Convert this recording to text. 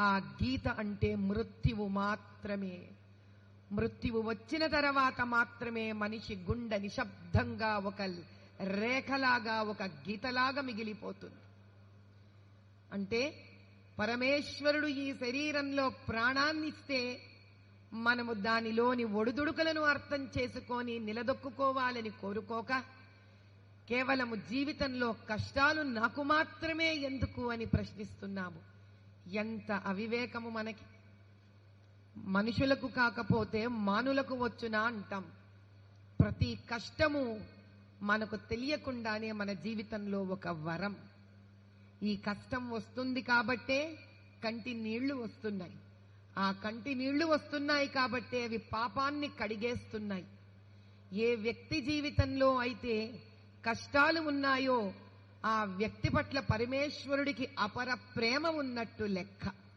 ఆ గీత అంటే మృత్యువు మాత్రమే. మృత్యువు వచ్చిన తర్వాత మాత్రమే మనిషి గుండె నిశ్శబ్దంగా ఒక రేఖలాగా ఒక గీతలాగా మిగిలిపోతుంది. అంటే పరమేశ్వరుడు ఈ శరీరంలో ప్రాణాన్నిస్తే మనము దానిలోని ఒడుదుడుకులను అర్థం చేసుకొని నిలదొక్కుకోవాలని కోరుకోక కేవలము జీవితంలో కష్టాలు నాకు మాత్రమే ఎందుకు అని ప్రశ్నిస్తున్నాము. ఎంత అవివేకము మనకి? మనుషులకు కాకపోతే మానులకు వచ్చునా అంటాం. ప్రతి కష్టము మనకు తెలియకుండానే మన జీవితంలో ఒక వరం. ఈ కష్టం వస్తుంది కాబట్టే కంటి నీళ్ళు వస్తున్నాయి. ఆ కంటి నీళ్ళు వస్తున్నాయి కాబట్టే అవి పాపాన్ని కడిగేస్తున్నాయి. ఏ వ్యక్తి జీవితంలో అయితే కష్టాలు ఉన్నాయో ఆ వ్యక్తి పట్ల పరమేశ్వరుడికి అపర ప్రేమ ఉన్నట్టు లెక్క.